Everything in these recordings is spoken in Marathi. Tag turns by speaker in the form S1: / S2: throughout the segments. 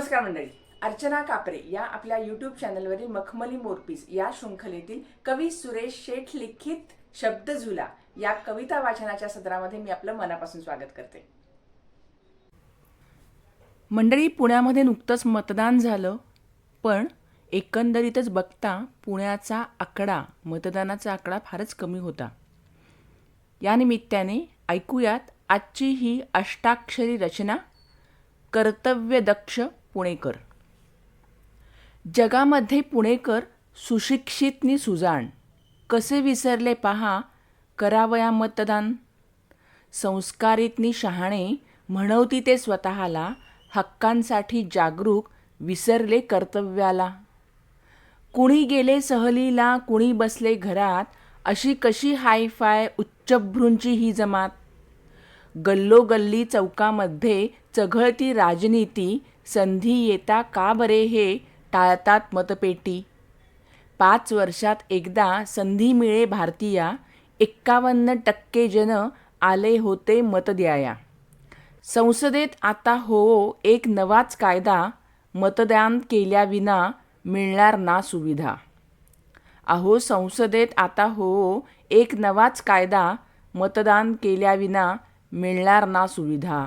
S1: नमस्कार मंडळी. अर्चना कापरे या आपल्या यूट्यूब चॅनलवरील मखमली मोरपीस या शृंखलेतील कवी सुरेश शेठ लिखित शब्द झुला या कविता वाचनाच्या सदरामध्ये मी आपलं मनापासून स्वागत करते. मंडळी पुण्यामध्ये नुकतंच मतदान झालं पण एकंदरीतच बघता पुण्याचा आकडा मतदानाचा आकडा फारच कमी होता. या निमित्ताने ऐकूयात आजची ही अष्टाक्षरी रचना कर्तव्यदक्ष पुणेकर. जगामध्ये पुणेकर सुशिक्षितनी सुजाण. कसे विसरले पहा करावया मतदान? संस्कारितनी शहाणे म्हणवती ते स्वतःला हक्कांसाठी जागरूक विसरले कर्तव्याला. कुणी गेले सहलीला कुणी बसले घरात अशी कशी हायफाय उच्चभ्रूंची ही जमात? गल्लोगल्ली चौकामध्ये चघळती राजनीती संधी येता का बरे हे टाळतात मतपेटी. पाच वर्षात एकदा संधी मिळे भारतीया एक्कावन्न टक्के जन आले होते मत द्याया. संसदेत आता हो एक नवाच कायदा मतदान केल्याविना मिळणार ना सुविधा. अहो संसदेत आता हो एक नवाच कायदा मतदान केल्याविना मिळणार ना सुविधा.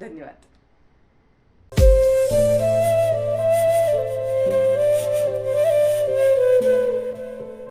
S1: धन्यवाद.